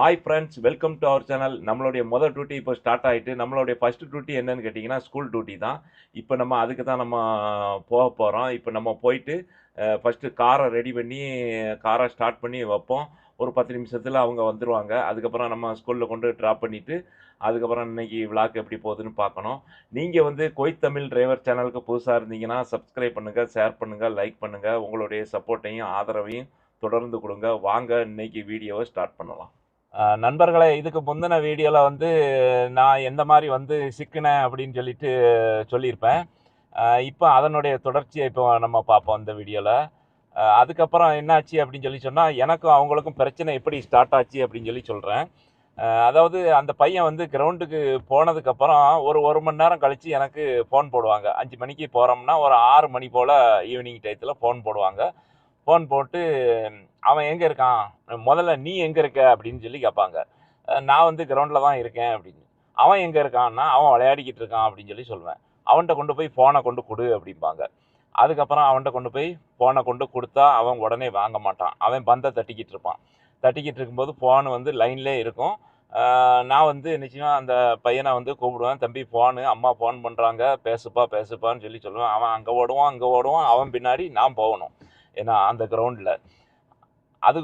Hi friends welcome to our channel நம்மளுடைய முதல் duty இப்போ ஸ்டார்ட் ஆகிட்டு நம்மளுடைய ஃபஸ்ட்டு டியூட்டி என்னன்னு கேட்டிங்கன்னா ஸ்கூல் டியூட்டி தான். இப்போ நம்ம அதுக்கு தான் நம்ம போக போகிறோம் இப்போ நம்ம போயிட்டு ஃபஸ்ட்டு காரை ரெடி பண்ணி காரை ஸ்டார்ட் பண்ணி வைப்போம். ஒரு பத்து நிமிஷத்தில் அவங்க வந்துடுவாங்க அதுக்கப்புறம் நம்ம ஸ்கூலில் கொண்டு ட்ராப் பண்ணிவிட்டு அதுக்கப்புறம் இன்னைக்கு விளாக் எப்படி போகுதுன்னு பார்க்கணும். நீங்கள் வந்து கொய்த் தமிழ் டிரைவர் சேனலுக்கு புதுசாக இருந்தீங்கன்னா சப்ஸ்கிரைப் பண்ணுங்கள் ஷேர் பண்ணுங்கள் லைக் பண்ணுங்கள் உங்களுடைய சப்போர்ட்டையும் ஆதரவையும் தொடர்ந்து கொடுங்க. வாங்க இன்னைக்கு வீடியோவை ஸ்டார்ட் பண்ணலாம். நண்பர்களை இதுக்கு முந்தின வீடியோவில் வந்து நான் எந்த மாதிரி வந்து சிக்கினேன் அப்படின்னு சொல்லிட்டு சொல்லியிருப்பேன். இப்போ அதனுடைய தொடர்ச்சியை இப்போ நம்ம பார்ப்போம் இந்த வீடியோவில் அதுக்கப்புறம் என்னாச்சு அப்படின்னு சொல்லி சொன்னால் எனக்கும் அவங்களுக்கும் பிரச்சனை எப்படி ஸ்டார்ட் ஆச்சு அப்படின்னு சொல்லி சொல்கிறேன் அதாவது அந்த பையன் வந்து கிரவுண்டுக்கு போனதுக்கப்புறம் ஒரு ஒரு மணி நேரம் கழித்து எனக்கு ஃபோன் போடுவாங்க. அஞ்சு மணிக்கு போகிறோம்னா ஒரு ஆறு மணி போல் ஈவினிங் டயத்தில் ஃபோன் போடுவாங்க. ஃபோன் போட்டு அவன் எங்கே இருக்கான்? முதல்ல நீ எங்கே இருக்க? அப்படின்னு சொல்லி கேட்பாங்க. நான் வந்து கிரவுண்டில் தான் இருக்கேன் அப்படின்னு. அவன் எங்கே இருக்கான்னா அவன் விளையாடிக்கிட்டு இருக்கான் அப்படின்னு சொல்லி சொல்லுவேன் அவன்கிட்ட கொண்டு போய் ஃபோனை கொண்டு கொடு அப்படிம்பாங்க. அதுக்கப்புறம் அவன்கிட்ட கொண்டு போய் ஃபோனை கொண்டு கொடுத்தா அவன் உடனே வாங்க மாட்டான். அவன் பந்தை தட்டிக்கிட்டு இருப்பான். தட்டிக்கிட்டு இருக்கும்போது ஃபோனு வந்து லைன்லே இருக்கும். நான் வந்து நிச்சயமாக அந்த பையனை வந்து கூப்பிடுவேன். தம்பி ஃபோனு அம்மா ஃபோன் பண்ணுறாங்க பேசுப்பா பேசுப்பான்னு சொல்லி சொல்லுவேன். அவன் அங்கே ஓடுவான் அங்கே ஓடுவான். அவன் பின்னாடி நான் போகணும். ஏன்னா அந்த கிரவுண்டில் அது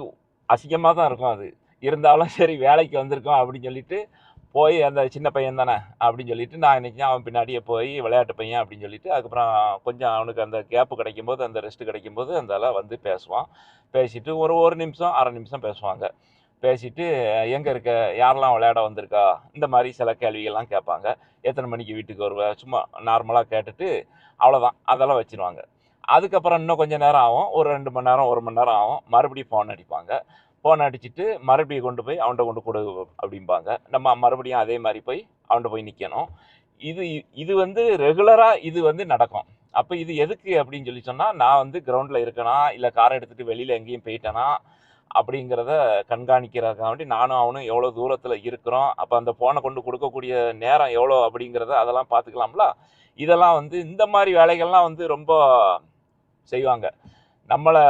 அசிங்கமாக தான் இருக்கும் அது. இருந்தாலும் சரி வேலைக்கு வந்திருக்கோம் அப்படின்னு சொல்லிட்டு போய் அந்த சின்ன பையன் தானே அப்படின்னு சொல்லிட்டு நான் இன்றைக்கி அவன் பின்னாடியே போய் விளையாட்டு பையன் அப்படின்னு சொல்லிட்டு அதுக்கப்புறம் கொஞ்சம் அவனுக்கு அந்த கேப்பு கிடைக்கும்போது அந்த ரெஸ்ட் கிடைக்கும்போது போது அதெல்லாம் வந்து பேசுவான். பேசிட்டு ஒரு ஒரு நிமிஷம் அரை நிமிஷம் பேசுவாங்க. பேசிட்டு எங்கே இருக்க? யாரெல்லாம் விளையாட வந்திருக்கா? இந்த மாதிரி சில கேள்விகள்லாம் கேட்பாங்க. எத்தனை மணிக்கு வீட்டுக்கு வருவ? சும்மா நார்மலாக கேட்டுட்டு அவ்வளோதான் அதெல்லாம் வச்சுருவாங்க. அதுக்கப்புறம் இன்னும் கொஞ்சம் நேரம் ஆகும். ஒரு ரெண்டு மணி நேரம் ஒரு மணி நேரம் ஆகும். மறுபடியும் ஃபோன் அடிப்பாங்க. ஃபோன் அடிச்சுட்டு மறுபடியும் கொண்டு போய் அவன்கிட்ட கொண்டு கொடு அப்படிம்பாங்க. நம்ம மறுபடியும் அதே மாதிரி போய் அவன்கிட்ட போய் நிற்கணும் இது இது வந்து ரெகுலராக இது வந்து நடக்கும். அப்போ இது எதுக்கு அப்படின்னு சொல்லி சொன்னால் நான் வந்து கிரவுண்டில் இருக்கேனா? இல்லை காரை எடுத்துகிட்டு வெளியில் எங்கேயும் போயிட்டேனா? அப்படிங்கிறத கண்காணிக்கிறதுக்காக வேண்டி நானும் அவனும் எவ்வளோ தூரத்தில் இருக்கிறோம். அப்போ அந்த ஃபோனை கொண்டு கொடுக்கக்கூடிய நேரம் எவ்வளோ அப்படிங்கிறத அதெல்லாம் பார்த்துக்கலாம்ல? இதெல்லாம் வந்து இந்த மாதிரி வேலைகள்லாம் வந்து ரொம்ப செய்வாங்க. நம்மளை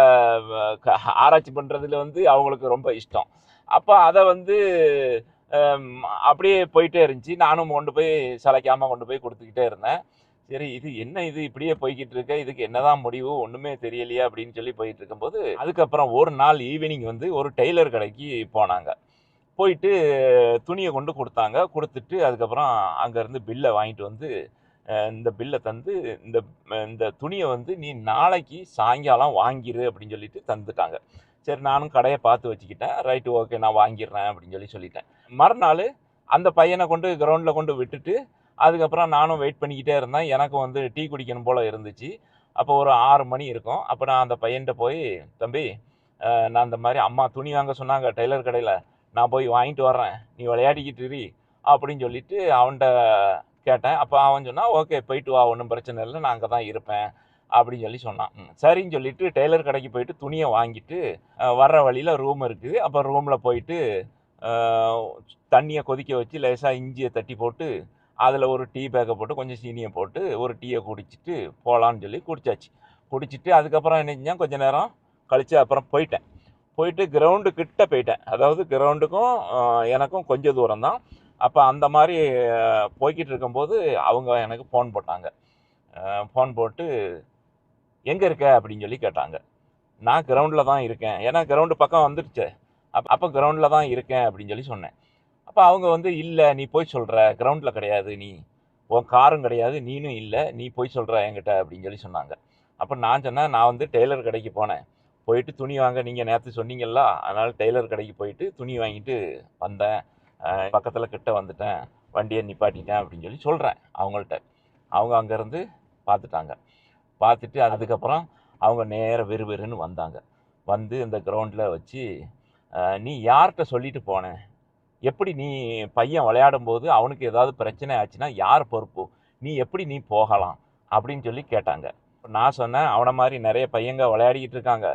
க- ஆராய்ச்சி பண்ணுறதுல வந்து அவங்களுக்கு ரொம்ப இஷ்டம். அப்போ அதை வந்து அப்படியே போயிட்டே இருந்துச்சு. நானும் கொண்டு போய் சளைக்காமல் கொண்டு போய் கொடுத்துக்கிட்டே இருந்தேன். சரி இது என்ன இது? இப்படியே போய்கிட்டு இருக்க. இதுக்கு என்னதான் முடிவு? ஒன்றுமே தெரியலையா அப்படின்னு சொல்லி போயிட்டு இருக்கும்போது அதுக்கப்புறம் ஒரு நாள் ஈவினிங் வந்து ஒரு டெய்லர் கடைக்கு போனாங்க. போயிட்டு துணியை கொண்டு கொடுத்தாங்க. கொடுத்துட்டு அதுக்கப்புறம் அங்கேருந்து பில்லை வாங்கிட்டு வந்து இந்த பில்லை தந்து இந்த இந்த துணியை வந்து நீ நாளைக்கு சாயங்காலம் வாங்கிரு அப்படின்னு சொல்லிட்டு தந்துட்டாங்க. சரி நானும் கடையை பார்த்து வச்சுக்கிட்டேன். ரைட்டு ஓகே நான் வாங்கிடுறேன் அப்படின்னு சொல்லி சொல்லிட்டேன். மறுநாள் அந்த பையனை கொண்டு கிரவுண்டில் கொண்டு விட்டுட்டு அதுக்கப்புறம் நானும் வெயிட் பண்ணிக்கிட்டே இருந்தேன். எனக்கும் வந்து டீ குடிக்கணும் போல் இருந்துச்சு. அப்போ ஒரு ஆறு மணி இருக்கும். அப்போ நான் அந்த பையன்கிட்ட போய் தம்பி நான் இந்த மாதிரி அம்மா துணி வாங்க சொன்னாங்க டெய்லர் கடையில். நான் போய் வாங்கிட்டு வர்றேன். நீ விளையாடிக்கிட்டு இரு அப்படின்னு சொல்லிட்டு அவன்கிட்ட கேட்டேன். அப்போ அவன் சொன்னான் ஓகே போயிட்டு வா ஒன்றும் பிரச்சனை இல்லை நான் அங்கே தான் இருப்பேன் அப்படின்னு சொல்லி சொன்னான். சரின்னு சொல்லிட்டு டெய்லர் கடைக்கு போயிட்டு துணியை வாங்கிட்டு வர்ற வழியில் ரூம் இருக்குது. அப்போ ரூமில் போயிட்டு தண்ணியை கொதிக்க வச்சு லேசாக இஞ்சியை தட்டி போட்டு அதில் ஒரு டீ பேக்கை போட்டு கொஞ்சம் சீனியை போட்டு ஒரு டீயை குடிச்சிட்டு போகலான்னு சொல்லி குடிச்சாச்சு. குடிச்சிட்டு அதுக்கப்புறம் என்ன செஞ்சேன்? கொஞ்ச நேரம் கழித்து அப்புறம் போயிட்டேன். போயிட்டு கிரவுண்டு கிட்ட போயிட்டேன். அதாவது கிரவுண்டுக்கும் எனக்கும் கொஞ்சம் தூரம் தான். அப்போ அந்த மாதிரி போய்கிட்டு இருக்கும்போது அவங்க எனக்கு ஃபோன் போட்டாங்க. ஃபோன் போட்டு எங்கே இருக்க? அப்படின்னு சொல்லி கேட்டாங்க. நான் கிரவுண்டில் தான் இருக்கேன். ஏன்னா கிரவுண்டு பக்கம் வந்துடுச்சு. அப்போ அப்போ கிரவுண்டில் தான் இருக்கேன் அப்படின்னு சொல்லி சொன்னேன். அப்போ அவங்க வந்து இல்லை நீ போய் சொல்கிற கிரவுண்டில் கிடையாது நீ. உன் காரும் கிடையாது. நீனும் இல்லை. நீ போய் சொல்கிற என்கிட்ட. அப்படின்னு சொல்லி சொன்னாங்க. அப்போ நான் சொன்னேன் நான் வந்து டெய்லர் கடைக்கு போனேன். போயிட்டு துணி வாங்க. நீங்கள் நேற்று சொன்னீங்கல்ல அதனால் டெய்லர் கடைக்கு போயிட்டு துணி வாங்கிட்டு வந்தேன். பக்கத்தில் கிட்ட வந்துட்டேன் வண்டியை நிப்பாட்டிட்டேன் அப்படின்னு சொல்லி சொல்கிறேன் அவங்கள்ட்ட. அவங்க அங்கேருந்து பார்த்துட்டாங்க பார்த்துட்டு அதுக்கப்புறம் அவங்க நேராக வெறு வெறுன்னு வந்தாங்க. வந்து இந்த கிரவுண்டில் வச்சு நீ யார்கிட்ட சொல்லிட்டு போனேன் எப்படி நீ பையன் விளையாடும் போது அவனுக்கு ஏதாவது பிரச்சனை ஆச்சுன்னா யார் பொறுப்பு? நீ எப்படி நீ போகலாம்? அப்படின்னு சொல்லி கேட்டாங்க. நான் சொன்னேன் அவனை மாதிரி நிறைய பையங்க விளையாடிக்கிட்டு இருக்காங்க.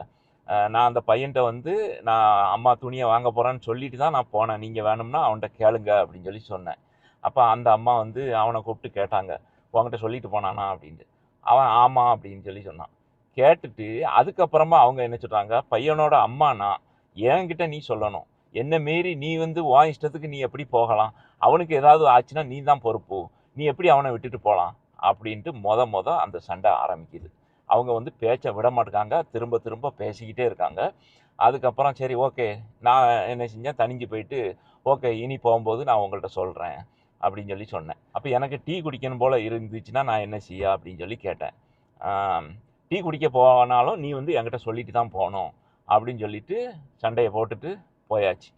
நான் அந்த பையன்கிட்ட வந்து நான் அம்மா துணியை வாங்க போகிறேன்னு சொல்லிட்டு தான் நான் போனேன். நீங்கள் வேணும்னா அவன்கிட்ட கேளுங்க அப்படின்னு சொல்லி சொன்னேன். அப்போ அந்த அம்மா வந்து அவனை கூப்பிட்டு கேட்டாங்க. உங்ககிட்ட சொல்லிட்டு போனானா? அப்படின்ட்டு. அவன் ஆமாம் அப்படின்னு சொல்லி சொன்னான். கேட்டுட்டு அதுக்கப்புறமா அவங்க என்ன சொல்கிறாங்க பையனோட அம்மானா? என்கிட்ட நீ சொல்லணும். என்ன மீறி நீ வந்து உன் இஷ்டத்துக்கு நீ எப்படி போகலாம்? அவனுக்கு ஏதாவது ஆச்சுன்னா நீ தான் பொறுப்பு. நீ எப்படி அவனை விட்டுட்டு போகலாம் அப்படின்ட்டு மொத மொத அந்த சண்டை ஆரம்பிக்குது. அவங்க வந்து பேச்சை விட மாட்டாங்க திரும்ப திரும்ப பேசிக்கிட்டே இருக்காங்க. அதுக்கப்புறம் சரி ஓகே. நான் என்ன செஞ்சேன்? தனிஞ்சு போயிட்டு ஓகே இனி போகும்போது நான் உங்கள்கிட்ட சொல்கிறேன் அப்படின்னு சொல்லி சொன்னேன். அப்போ எனக்கு டீ குடிக்கணும் போல் இருந்துச்சுன்னா நான் என்ன செய்ய? அப்படின்னு சொல்லி கேட்டேன். டீ குடிக்க போனாலும் நீ வந்து என்கிட்ட சொல்லிட்டு தான் போகணும் அப்படின்னு சொல்லிட்டு சண்டையை போட்டுட்டு போயாச்சு.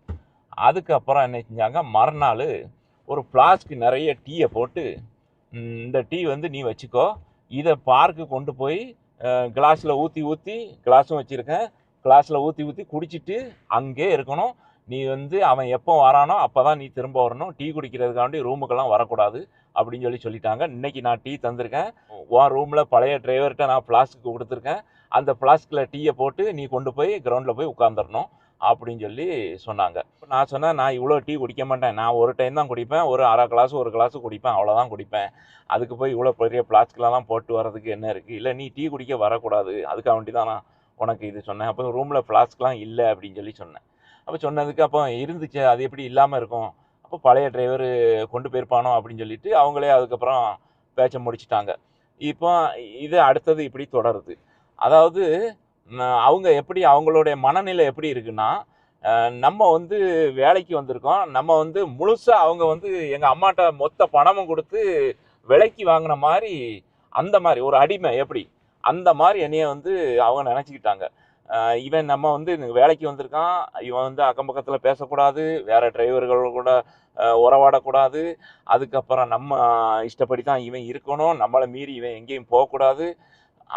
அதுக்கப்புறம் என்ன செஞ்சாங்க? மறுநாள் ஒரு ஃப்ளாஸ்க்கு நிறைய டீயை போட்டு இந்த டீ வந்து நீ வச்சுக்கோ. இதை பார்க்கு கொண்டு போய் கிளாஸில் ஊற்றி ஊற்றி கிளாஸும் வச்சுருக்கேன். கிளாஸில் ஊற்றி ஊற்றி குடிச்சிட்டு அங்கே இருக்கணும். நீ வந்து அவன் எப்போ வரானோ அப்போ தான் நீ திரும்ப வரணும். டீ குடிக்கிறதுக்காண்டி ரூமுக்கெல்லாம் வரக்கூடாது அப்படின்னு சொல்லி சொல்லிட்டாங்க. இன்னைக்கு நான் டீ தந்திருக்கேன். உன் ரூமில் பழைய டிரைவர்கிட்ட நான் ஃப்ளாஸ்க்கு கொடுத்துருக்கேன். அந்த ஃப்ளாஸ்கில் டீயை போட்டு நீ கொண்டு போய் கிரவுண்டில் போய் உட்காந்துடணும் அப்படின்னு சொல்லி சொன்னாங்க. நான் சொன்னேன் நான் இவ்வளோ டீ குடிக்க மாட்டேன். நான் ஒரு டைம் தான் குடிப்பேன். ஒரு அரை கிளாஸ் ஒரு கிளாஸ் குடிப்பேன். அவ்வளோதான் குடிப்பேன். அதுக்கு போய் இவ்வளோ பெரிய ஃப்ளாஸ்க்லலாம் போட்டு வர்றதுக்கு என்ன இருக்குது இல்லை நீ டீ குடிக்க வரக்கூடாது. அதுக்காக வேண்டி தான் நான் உனக்கு இது சொன்னேன். அப்போ ரூமில் ஃப்ளாஸ்க்லாம் இல்லை அப்படின்னு சொல்லி சொன்னேன். அப்போ சொன்னதுக்கு அப்போ இருந்துச்சு. அது எப்படி இல்லாமல் இருக்கும்? அப்போ பழைய டிரைவர் கொண்டு போயிருப்பானோ அப்படின்னு சொல்லிட்டு அவங்களே அதுக்கப்புறம் பேச்சை முடிச்சிட்டாங்க. இப்போ இது அடுத்தது இப்படி தொடருது. அதாவது அவங்க எப்படி அவங்களுடைய மனநிலை எப்படி இருக்குன்னா நம்ம வந்து வேலைக்கு வந்திருக்கோம். நம்ம வந்து முழுசாக அவங்க வந்து எங்கள் அம்மாட்ட மொத்த பணமும் கொடுத்து விலைக்கு வாங்கின மாதிரி அந்த மாதிரி ஒரு அடிமை எப்படி அந்த மாதிரி என்னைய வந்து அவங்க நினச்சிக்கிட்டாங்க. இவன் நம்ம வந்து வேலைக்கு வந்திருக்கான். இவன் வந்து அக்கம் பக்கத்தில் பேசக்கூடாது. வேறு டிரைவர்கள் கூட உறவாடக்கூடாது. அதுக்கப்புறம் நம்ம இஷ்டப்படி தான் இவன் இருக்கணும். நம்மளை மீறி இவன் எங்கேயும் போகக்கூடாது.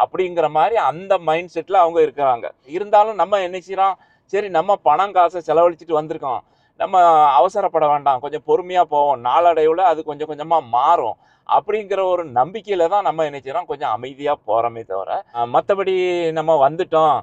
அப்படிங்கிற மாதிரி அந்த மைண்ட் செட்டில் அவங்க இருக்கிறாங்க. இருந்தாலும் நம்ம என்ன செய்கிறோம் சரி நம்ம பணம் காசை செலவழிச்சிட்டு வந்திருக்கோம். நம்ம அவசரப்பட வேண்டாம். கொஞ்சம் பொறுமையாக போவோம். நாளடைவில் அது கொஞ்சம் கொஞ்சமாக மாறும். அப்படிங்கிற ஒரு நம்பிக்கையில் தான் நம்ம என்ன செய்கிறோம் கொஞ்சம் அமைதியாக போகிறோமே தவிர மற்றபடி நம்ம வந்துட்டோம்.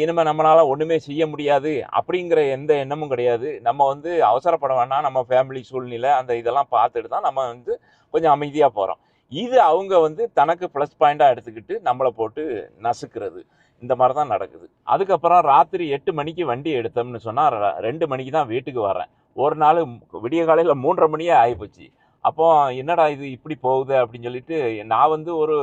இனிமேல் நம்மளால் நம்மளால செய்ய முடியாது. அப்படிங்கிற எந்த எண்ணமும் கிடையாது. நம்ம வந்து அவசரப்பட வேண்டாம். நம்ம ஃபேமிலி சூழ்நிலை அந்த இதெல்லாம் பார்த்துட்டு தான் நம்ம வந்து கொஞ்சம் அமைதியாக போகிறோம் இது அவங்க வந்து தனக்கு ப்ளஸ் பாயிண்டாக எடுத்துக்கிட்டு நம்மளை போட்டு நசுக்கிறது. இந்த மாதிரி தான் நடக்குது. அதுக்கப்புறம் ராத்திரி எட்டு மணிக்கு வண்டி எடுத்தோம்னு சொன்னால் ரெண்டு மணிக்கு தான் வீட்டுக்கு வரேன் ஒரு நாள் விடிய காலையில் மூன்றரை மணியே ஆகிப்போச்சு அப்போ என்னடா இது இப்படி போகுது அப்படின்னு சொல்லிட்டு நான் வந்து ஒரு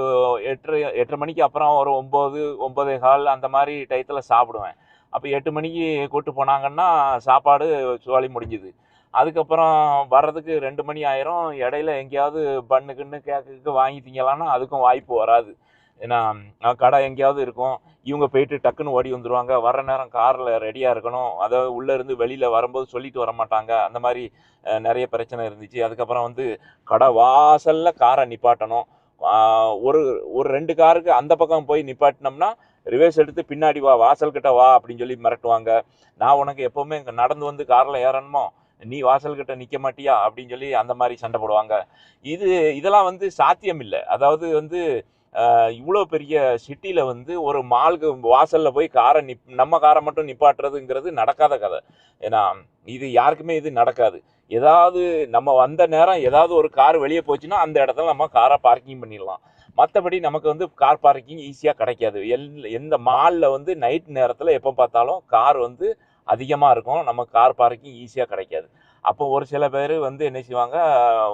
எட்டரை எட்டரை மணிக்கு அப்புறம் ஒரு ஒம்பது ஒம்பதே கால் அந்த மாதிரி டயத்தில் சாப்பிடுவேன். அப்போ எட்டு மணிக்கு கூப்பிட்டு போனாங்கன்னா சாப்பாடு சுவாலி முடிஞ்சுது. அதுக்கப்புறம் வர்றதுக்கு ரெண்டு மணி ஆயிரும். இடையில எங்கேயாவது பண்ணுக்குன்னு கேக்கு வாங்கி திங்கலாம்னா அதுக்கும் வாய்ப்பு வராது. ஏன்னா கடை எங்கேயாவது இருக்கும். இவங்க போயிட்டு டக்குன்னு ஓடி வந்துருவாங்க. வர்ற நேரம் காரில் ரெடியாக இருக்கணும். அதாவது உள்ளேருந்து வெளியில் வரும்போது சொல்லிட்டு வர மாட்டாங்க. அந்த மாதிரி நிறைய பிரச்சனை இருந்துச்சு. அதுக்கப்புறம் வந்து கடை வாசலில் காரை நிப்பாட்டணும். ஒரு ஒரு ரெண்டு காருக்கு அந்த பக்கம் போய் நிப்பாட்டினோம்னா ரிவர்ஸ் எடுத்து பின்னாடி வா வாசல் கிட்ட வா அப்படின்னு சொல்லி மிரட்டுவாங்க. நான் உனக்கு எப்போவுமே இங்கே நடந்து வந்து காரில் ஏறணுமோ நீ வாசல்கிட்ட நிற்க மாட்டியா? அப்படின்னு சொல்லி அந்த மாதிரி சண்டை போடுவாங்க. இது இதெல்லாம் வந்து சாத்தியம் இல்லை. அதாவது வந்து இவ்வளோ பெரிய சிட்டியில் வந்து ஒரு மாலுக்கு வாசலில் போய் காரை நிப் நம்ம காரை மட்டும் நிப்பாட்டுறதுங்கிறது நடக்காத கதை. ஏன்னா இது யாருக்குமே இது நடக்காது. ஏதாவது நம்ம வந்த நேரம் ஏதாவது ஒரு கார் வெளியே போச்சுன்னா அந்த இடத்துல நம்ம காரை பார்க்கிங் பண்ணிடலாம். மற்றபடி நமக்கு வந்து கார் பார்க்கிங் ஈஸியாக கிடைக்காது. எல் எந்த மாலில் வந்து நைட் நேரத்தில் எப்போ பார்த்தாலும் கார் வந்து அதிகமாக இருக்கும். நம்ம கார் பார்க்கிங் ஈஸியாக கிடைக்காது. அப்போ ஒரு சில பேர் வந்து என்ன செய்வாங்க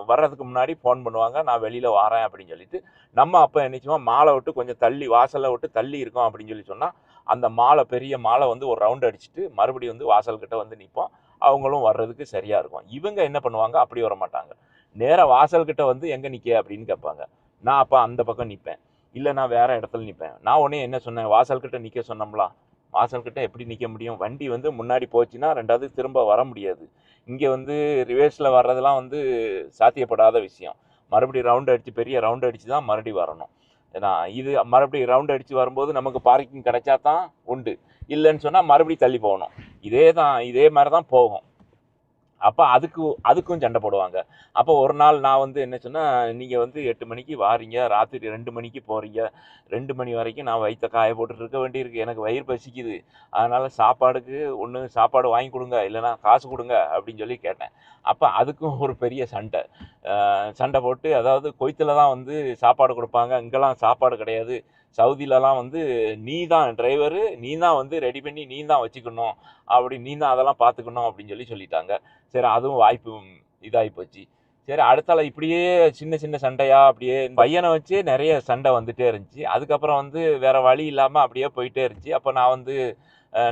வர்றதுக்கு முன்னாடி ஃபோன் பண்ணுவாங்க நான் வெளியில் வரேன் அப்படின்னு சொல்லிட்டு. நம்ம அப்போ என்ன செய்வோம் மாலை விட்டு கொஞ்சம் தள்ளி வாசலை விட்டு தள்ளி இருக்கோம் அப்படின்னு சொல்லி சொன்னால் அந்த மாலை பெரிய மாலை வந்து ஒரு ரவுண்ட் அடிச்சுட்டு மறுபடியும் வந்து வாசல்கிட்ட வந்து நிற்போம் அவங்களும் வர்றதுக்கு சரியாக இருக்கும். இவங்க என்ன பண்ணுவாங்க அப்படி வர மாட்டாங்க. நேராக வாசல்கிட்ட வந்து எங்கே நிற்க அப்படின்னு கேட்பாங்க. நான் அப்போ அந்த பக்கம் நிற்பேன் இல்லை நான் வேறு இடத்துல நிற்பேன் நான் உடனே என்ன சொன்னேன் வாசல்கிட்ட நிற்க சொன்னோம்லாம் வாசல்கிட்ட எப்படி நிற்க முடியும்? வண்டி வந்து முன்னாடி போச்சுன்னா ரெண்டாவது திரும்ப வர முடியாது. இங்கே வந்து ரிவேர்ஸில் வர்றதெல்லாம் வந்து சாத்தியப்படாத விஷயம். மறுபடியும் ரவுண்ட் அடித்து பெரிய ரவுண்ட் அடித்து தான் மறுபடியும் வரணும். ஏன்னா இது மறுபடியும் ரவுண்ட் அடித்து வரும்போது நமக்கு பார்க்கிங் கிடைச்சா தான் உண்டு. இல்லைன்னு சொன்னால் மறுபடியும் தள்ளி போகணும். இதே தான் இதே மாதிரி தான் போகும். அப்போ அதுக்கு அதுக்கும் சண்டை போடுவாங்க. அப்போ ஒரு நாள் நான் வந்து என்ன சொன்னால் நீங்கள் வந்து எட்டு மணிக்கு வாரீங்க ராத்திரி ரெண்டு மணிக்கு போகிறீங்க ரெண்டு மணி வரைக்கும் நான் வயிற்ற காய போட்டுட்டு இருக்க வேண்டியிருக்கு. எனக்கு வயிறு பசிக்குது. அதனால் சாப்பாடுக்கு ஒன்று சாப்பாடு வாங்கி கொடுங்க. இல்லைனா காசு கொடுங்க. அப்படின்னு சொல்லி கேட்டேன். அப்போ அதுக்கும் ஒரு பெரிய சண்டை. சண்டை போட்டு அதாவது கொய்த்தில் தான் வந்து சாப்பாடு கொடுப்பாங்க. இங்கெல்லாம் சாப்பாடு கிடையாது. சவுதியிலலாம் வந்து நீ தான் டிரைவரு நீ தான் வந்து ரெடி பண்ணி நீ தான் வச்சுக்கணும் அப்படி நீ தான் அதெல்லாம் பார்த்துக்கணும் அப்படின்னு சொல்லி சொல்லிட்டாங்க. சரி அதுவும் வாய்ப்பு இதாகி போச்சு. சரி அடுத்தால இப்படியே சின்ன சின்ன சண்டையா அப்படியே பையனை வச்சு நிறைய சண்டை வந்துட்டே இருந்துச்சு. அதுக்கப்புறம் வந்து வேற வழி இல்லாமல் அப்படியே போயிட்டே இருந்துச்சு. அப்போ நான் வந்து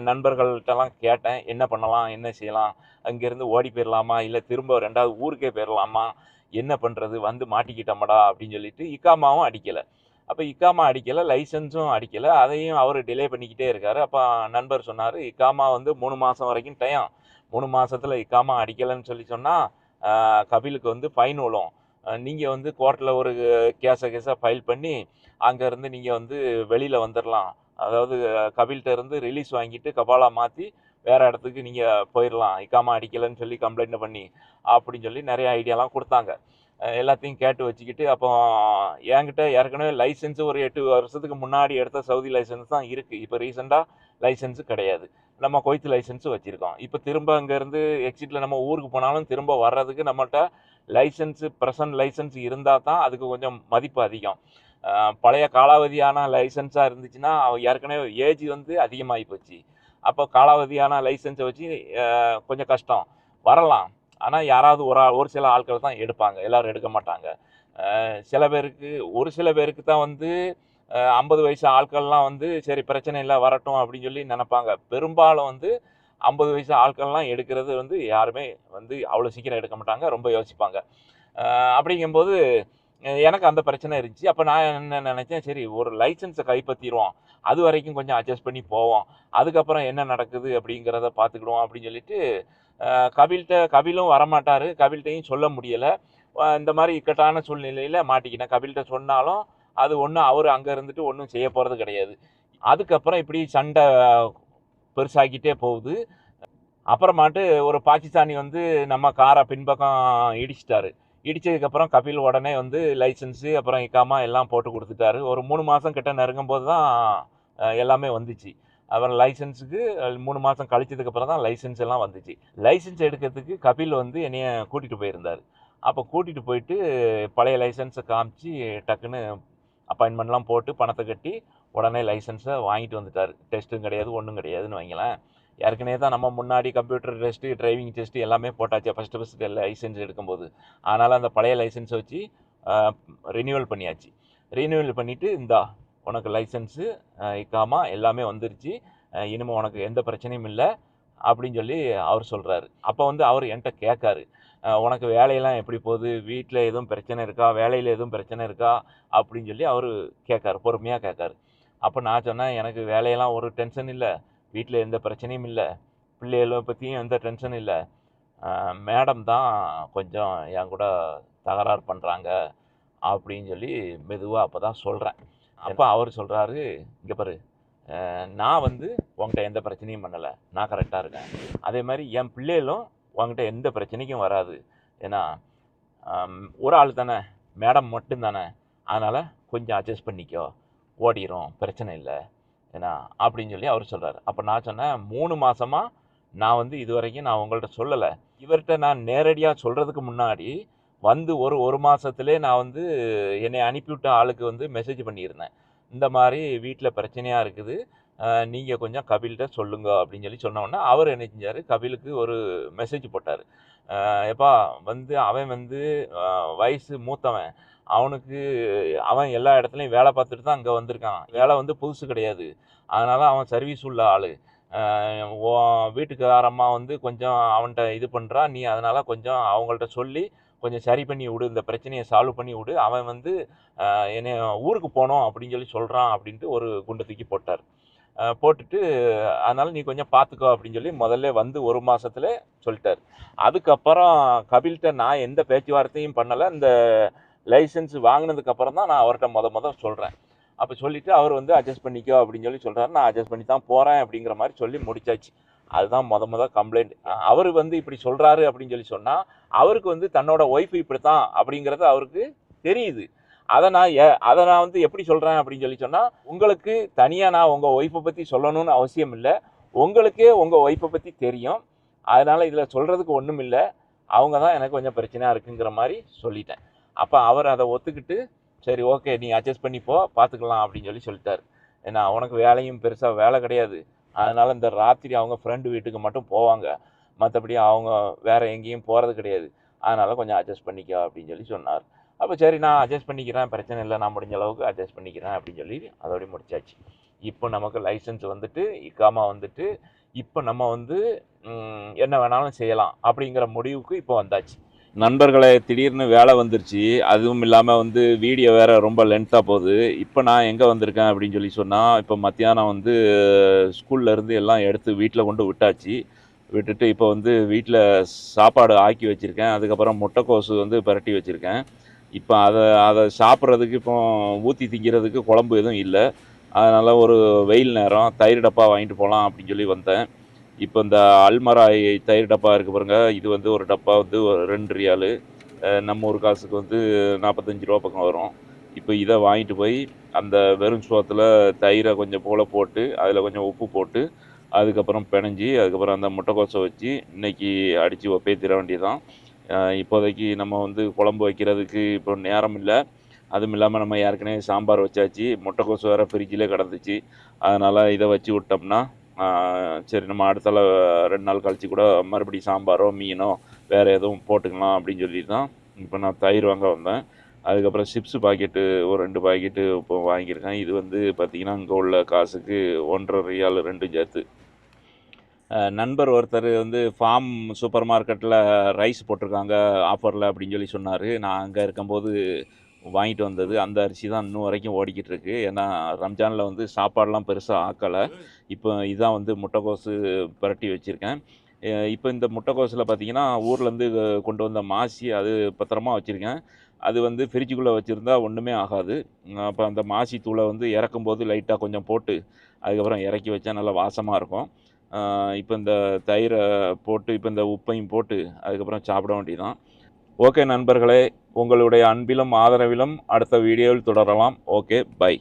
நண்பர்கள்ட்டெல்லாம் கேட்டேன் என்ன பண்ணலாம் என்ன செய்யலாம்? அங்கேருந்து ஓடி போயிடலாமா இல்லை திரும்ப ரெண்டாவது ஊருக்கே போயிடலாமா என்ன பண்ணுறது வந்து மாட்டிக்கிட்டோமடா? அப்படின்னு சொல்லிட்டு இக்காமாவும் அடிக்கலை. அப்போ இக்காமா அடிக்கலை லைசன்ஸும் அடிக்கலை. அதையும் அவர் டிலே பண்ணிக்கிட்டே இருக்காரு. அப்போ நண்பர் சொன்னார் இக்காமா வந்து மூணு மாதம் வரைக்கும் டைம் மூணு மாதத்தில் இக்காமா அடிக்கலைன்னு சொல்லி சொன்னால் கபிலுக்கு வந்து ஃபைன் விழும் நீங்கள் வந்து கோர்ட்டில் ஒரு கேஸை கேஸாக ஃபைல் பண்ணி அங்கேருந்து நீங்கள் வந்து வெளியில் வந்துடலாம் அதாவது கபில்கிட்ட இருந்து ரிலீஸ் வாங்கிட்டு கபாலா மாற்றி வேறு இடத்துக்கு நீங்கள் போயிடலாம் இக்காமா அடிக்கலைன்னு சொல்லி கம்ப்ளைண்ட் பண்ணி அப்படின்னு சொல்லி நிறைய ஐடியாலாம் கொடுத்தாங்க. எல்லாத்தையும் கேட்டு வச்சுக்கிட்டு அப்போ என்கிட்ட ஏற்கனவே லைசன்ஸ் ஒரு எட்டு வருஷத்துக்கு முன்னாடி எடுத்த சவுதி லைசன்ஸ் தான் இருக்குது இப்போ ரீசெண்டாக லைசன்ஸு கிடையாது. நம்ம கொய்த்து லைசன்ஸு வச்சுருக்கோம். இப்போ திரும்ப அங்கேருந்து எக்ஸிட்டில் நம்ம ஊருக்கு போனாலும் திரும்ப வர்றதுக்கு நம்மகிட்ட லைசன்ஸு ப்ரெசன்ட் லைசன்ஸ் இருந்தால் தான் அதுக்கு கொஞ்சம் மதிப்பு அதிகம். பழைய காலாவதியான லைசன்ஸாக இருந்துச்சுன்னா ஏற்கனவே ஏஜ் வந்து அதிகமாகி போச்சு. அப்போ காலாவதியான லைசன்ஸை வச்சு கொஞ்சம் கஷ்டம். வரலாம். ஆனால் யாராவது ஒரு ஆள் ஒரு சில ஆட்கள் தான் எடுப்பாங்க. எல்லோரும் எடுக்க மாட்டாங்க. சில பேருக்கு ஒரு சில பேருக்கு தான் வந்து ஐம்பது வயசு ஆட்கள்லாம் வந்து சரி பிரச்சனை இல்லை வரட்டும் அப்படின்னு சொல்லி நினைப்பாங்க. பெரும்பாலும் வந்து ஐம்பது வயசு ஆட்கள்லாம் எடுக்கிறது வந்து யாருமே வந்து அவ்வளோ சீக்கிரம் எடுக்க மாட்டாங்க. ரொம்ப யோசிப்பாங்க. அப்படிங்கும்போது எனக்கு அந்த பிரச்சனை இருந்துச்சு. அப்போ நான் என்ன நினச்சேன் சரி ஒரு லைசன்ஸை கைப்பற்றிடுவோம். அது வரைக்கும் கொஞ்சம் அட்ஜஸ்ட் பண்ணி போவோம். அதுக்கப்புறம் என்ன நடக்குது அப்படிங்கிறத பார்த்துக்கிடுவோம் அப்படின்னு சொல்லிட்டு கபில்கிட்ட கபிலும் வரமாட்டார். கபில்கிட்டையும் சொல்ல முடியலை. இந்த மாதிரி இக்கட்டான சூழ்நிலையில் மாட்டிக்கிட்டேன். கபில்கிட்ட சொன்னாலும் அது ஒன்றும் அவர் அங்கே இருந்துட்டு ஒன்றும் செய்ய போகிறது கிடையாது. அதுக்கப்புறம் இப்படி சண்டை பெருசாக்கிட்டே போகுது. அப்புறமாட்டு ஒரு பாகிஸ்தானி வந்து நம்ம காரை பின்பக்கம் இடிச்சிட்டாரு. இடித்ததுக்கப்புறம் கபில் உடனே வந்து லைசன்ஸு அப்புறம் இக்காமா எல்லாம் போட்டு கொடுத்துட்டாரு. ஒரு மூணு மாதம் கிட்ட நெருங்கும் போது தான் எல்லாமே வந்துச்சு. அப்புறம் லைசன்ஸுக்கு மூணு மாதம் கழிச்சதுக்கப்புறம் தான் லைசன்ஸ் எல்லாம் வந்துச்சு. லைசன்ஸ் எடுக்கிறதுக்கு கபில் வந்து என்னைய கூட்டிகிட்டு போயிருந்தார். அப்போ கூட்டிகிட்டு போயிட்டு பழைய லைசன்ஸை காமிச்சு டக்குன்னு அப்பாயின்மெண்ட்லாம் போட்டு பணத்தை கட்டி உடனே லைசன்ஸை வாங்கிட்டு வந்துட்டார். டெஸ்ட்டும் கிடையாது ஒன்றும் கிடையாதுன்னு வைங்களேன். ஏற்கனவே தான் நம்ம முன்னாடி கம்ப்யூட்டர் டெஸ்ட்டு டிரைவிங் டெஸ்ட்டு எல்லாமே போட்டாச்சு. ஃபஸ்ட்டு ஃபஸ்ட்டு லைசன்ஸ் எடுக்கும்போது. அதனால் அந்த பழைய லைசன்ஸை வச்சு ரினியூவல் பண்ணியாச்சு. ரினியூவல் பண்ணிவிட்டு இந்தா உனக்கு லைசன்ஸு இக்காமா எல்லாமே வந்துருச்சு. இனிமேல் உனக்கு எந்த பிரச்சனையும் இல்லை அப்படின்னு சொல்லி அவர் சொல்கிறாரு அப்போ வந்து அவர் என்கிட்ட கேட்காரு. உனக்கு வேலையெல்லாம் எப்படி போகுது? வீட்டில் எதுவும் பிரச்சனை இருக்கா? வேலையில் எதுவும் பிரச்சனை இருக்கா? அப்படின்னு சொல்லி அவர் கேட்காரு பொறுமையாக கேட்காரு. அப்போ நான் சொன்னேன் எனக்கு வேலையெல்லாம் ஒரு டென்ஷன் இல்லை. வீட்டில் எந்த பிரச்சனையும் இல்லை. பிள்ளைகளை பற்றியும் எந்த டென்ஷன் இல்லை. மேடம் தான் கொஞ்சம் என் கூட தகராறு பண்ணுறாங்க அப்படின்னு சொல்லி மெதுவாக அப்போ தான் சொல்கிறேன் அப்போ அவர் சொல்கிறாரு இங்கே பாரு நான் வந்து உங்கள்கிட்ட எந்த பிரச்சனையும் பண்ணலை. நான் கரெக்டாக இருக்கேன். அதே மாதிரி என் பிள்ளைகளும் உங்ககிட்ட எந்த பிரச்சனைக்கும் வராது. ஏன்னா ஒரு ஆள் தானே மேடம் மட்டும் தானே. அதனால் கொஞ்சம் அட்ஜஸ்ட் பண்ணிக்கோ. ஓடிரும் பிரச்சனை இல்லை. ஏன்னா அப்படின்னு சொல்லி அவர் சொல்கிறார் அப்போ நான் சொன்னேன் மூணு மாதமாக நான் வந்து இது வரைக்கும் நான் உங்கள்கிட்ட சொல்லலை. இவர்கிட்ட நான் நேரடியாக சொல்கிறதுக்கு முன்னாடி வந்து ஒரு ஒரு மாதத்துலேயே நான் வந்து என்னை அனுப்பிவிட்ட ஆளுக்கு வந்து மெசேஜ் பண்ணியிருந்தேன். இந்த மாதிரி வீட்டில் பிரச்சனையாக இருக்குது. நீங்கள் கொஞ்சம் கபில்கிட்ட சொல்லுங்க அப்படின்னு சொல்லி சொன்னோடனே அவர் என்ன செஞ்சார்? கபிலுக்கு ஒரு மெசேஜ் போட்டார். எப்பா வந்து அவன் வந்து வயசு மூத்தவன். அவனுக்கு அவன் எல்லா இடத்துலையும் வேலை பார்த்துட்டு தான் அங்கே வந்திருக்கான். வேலை வந்து புதுசு கிடையாது. அதனால் அவன் சர்வீஸ் உள்ள ஆள். வீட்டுக்காரம்மா வந்து கொஞ்சம் அவன்கிட்ட இது பண்ணுறான் நீ அதனால் கொஞ்சம் அவங்கள்ட்ட சொல்லி கொஞ்சம் சரி பண்ணி விடு இந்த பிரச்சனையை சால்வ் பண்ணி விடு. அவன் வந்து என்னை ஊருக்கு போகணும் அப்படின்னு சொல்லி சொல்கிறான் அப்படின்ட்டு ஒரு குண்டை தூக்கி போட்டார். போட்டுட்டு அதனால் நீ கொஞ்சம் பார்த்துக்கோ அப்படின்னு சொல்லி முதல்ல வந்து ஒரு மாதத்துல சொல்லிட்டார். அதுக்கப்புறம் கபில்கிட்ட நான் எந்த பேச்சுவார்த்தையும் பண்ணலை. இந்த லைசன்ஸ் வாங்கினதுக்கப்புறம் தான் நான் அவர்கிட்ட முத முத சொல்கிறேன் அப்போ சொல்லிவிட்டு அவர் வந்து அட்ஜஸ்ட் பண்ணிக்கோ அப்படின்னு சொல்லி சொல்கிறாரு நான் அட்ஜஸ்ட் பண்ணி தான் போகிறேன் அப்படிங்கிற மாதிரி சொல்லி முடிச்சாச்சு. அதுதான் முத முத கம்ப்ளைண்ட் அவர் வந்து இப்படி சொல்கிறாரு அப்படின்னு சொல்லி சொன்னால் அவருக்கு வந்து தன்னோட ஒய்ஃப் இப்படி தான் அப்படிங்கிறது அவருக்கு தெரியுது. அதை நான் ஏ அதை நான் வந்து எப்படி சொல்கிறேன் அப்படின்னு சொல்லி சொன்னால் உங்களுக்கு தனியாக நான் உங்கள் ஒய்ஃபை பற்றி சொல்லணும்னு அவசியம் இல்லை. உங்களுக்கே உங்கள் ஒய்ஃபை பற்றி தெரியும். அதனால் இதில் சொல்கிறதுக்கு ஒன்றும் இல்லை. அவங்க தான் எனக்கு கொஞ்சம் பிரச்சனையாக இருக்குங்கிற மாதிரி சொல்லிட்டேன். அப்போ அவர் அதை ஒத்துக்கிட்டு சரி ஓகே நீ அட்ஜஸ்ட் பண்ணி போ பார்த்துக்கலாம் அப்படின்னு சொல்லி சொல்லிட்டார். ஏன்னா அவனுக்கு வேலையும் பெருசாக வேலை கிடையாது. அதனால் இந்த ராத்திரி அவங்க ஃப்ரெண்டு வீட்டுக்கு மட்டும் போவாங்க. மற்றபடி அவங்க வேறு எங்கேயும் போகிறது கிடையாது. அதனால் கொஞ்சம் அட்ஜஸ்ட் பண்ணிக்க அப்படின்னு சொல்லி சொன்னார். அப்போ சரி நான் அட்ஜஸ்ட் பண்ணிக்கிறேன். பிரச்சனை இல்லை நான் முடிஞ்ச அளவுக்கு அட்ஜஸ்ட் பண்ணிக்கிறேன் அப்படின்னு சொல்லி அதோடய முடிச்சாச்சு. இப்போ நமக்கு லைசன்ஸ் வந்துட்டு இக்காமா வந்துட்டு இப்போ நம்ம வந்து என்ன வேணாலும் செய்யலாம் அப்படிங்கிற முடிவுக்கு இப்போ வந்தாச்சு. நண்பர்களே திடீர்னு வேலை வந்துருச்சு. அதுவும் இல்லாமல் வந்து வீடியோ வேறு ரொம்ப லென்த்தாக போகுது. இப்போ நான் எங்கே வந்திருக்கேன் அப்படின்னு சொல்லி சொன்னால் இப்போ மத்தியானம் வந்து ஸ்கூல்லேருந்து எல்லாம் எடுத்து வீட்டில் கொண்டு விட்டாச்சு. விட்டுட்டு இப்போ வந்து வீட்டில் சாப்பாடு ஆக்கி வச்சுருக்கேன். அதுக்கப்புறம் முட்டைக்கோசு வந்து பிரட்டி வச்சுருக்கேன். இப்போ அதை அதை சாப்பிட்றதுக்கு இப்போ ஊற்றி திங்கிறதுக்கு குழம்பு எதுவும் இல்லை. அதனால் ஒரு வெயில் நேரம் தயிர் டப்பா வாங்கிட்டு போகலாம் அப்படின்னு சொல்லி வந்தேன். இப்போ இந்த அல்மராய் தயிர் டப்பா இருக்குது பாருங்க இது வந்து ஒரு டப்பா வந்து ஒரு ரெண்டு ரியாலு. நம்ம ஒரு காசுக்கு வந்து நாற்பத்தஞ்சு ரூபா பக்கம் வரும். இப்போ இதை வாங்கிட்டு போய் அந்த வெறும் சோத்தில் தயிரை கொஞ்சம் போல் போட்டு அதில் கொஞ்சம் உப்பு போட்டு அதுக்கப்புறம் பிணைஞ்சி அதுக்கப்புறம் அந்த முட்டைக்கோசை வச்சு இன்றைக்கி அடித்து ஒப்பேத்திர வேண்டியதான் இப்போதைக்கு நம்ம வந்து குழம்பு வைக்கிறதுக்கு இப்போ நேரம் இல்லை. அதுவும் இல்லாமல் நம்ம ஏற்கனவே சாம்பார் வச்சாச்சு. முட்டைக்கோசு வேறு ஃப்ரிட்ஜிலே கிடந்துச்சு. அதனால் இதை வச்சு விட்டோம்னா சரி நம்ம அடுத்தால ரெண்டு நாள் கழிச்சு கூட மறுபடியும் சாம்பாரோ மீனோ வேறு எதுவும் போட்டுக்கலாம் அப்படின்னு சொல்லி தான் இப்போ நான் தயிர் வாங்க வந்தேன். அதுக்கப்புறம் சிப்ஸு பாக்கெட்டு ஒரு ரெண்டு பாக்கெட்டு இப்போ வாங்கியிருக்கேன். இது வந்து பார்த்திங்கன்னா இங்கே உள்ள காசுக்கு ஒன்றரை ரியால் ரெண்டும் சேர்த்து. நண்பர் ஒருத்தர் வந்து ஃபார்ம் சூப்பர் மார்க்கெட்டில் ரைஸ் போட்டிருக்காங்க ஆஃபரில் அப்படின்னு சொல்லி சொன்னார். நான் அங்கே இருக்கும்போது வாங்கிட்டு வந்தது. அந்த அரிசி தான் இன்னும் வரைக்கும் ஓடிக்கிட்டு இருக்கு ஏன்னா ரம்ஜானில் வந்து சாப்பாடெலாம் பெருசாக ஆக்கலை. இப்போ இதான் வந்து முட்டைக்கோசு புரட்டி வச்சுருக்கேன். இப்போ இந்த முட்டைக்கோஸில் பார்த்தீங்கன்னா ஊர்லேருந்து கொண்டு வந்த மாசி அது பத்திரமா வச்சுருக்கேன். அது வந்து ஃப்ரிட்ஜுக்குள்ளே வச்சுருந்தா ஒன்றுமே ஆகாது. அப்போ அந்த மாசி தூளை வந்து இறக்கும்போது லைட்டாக கொஞ்சம் போட்டு அதுக்கப்புறம் இறக்கி வச்சா நல்லா வாசமாக இருக்கும். இப்போ இந்த தயிரை போட்டு இப்போ இந்த உப்பையும் போட்டு அதுக்கப்புறம் சாப்பிட வேண்டியதான் ஓகே நண்பர்களே உங்களுடைய அன்பிலும் ஆதரவிலும் அடுத்த வீடியோவில் தொடரலாம். Okay bye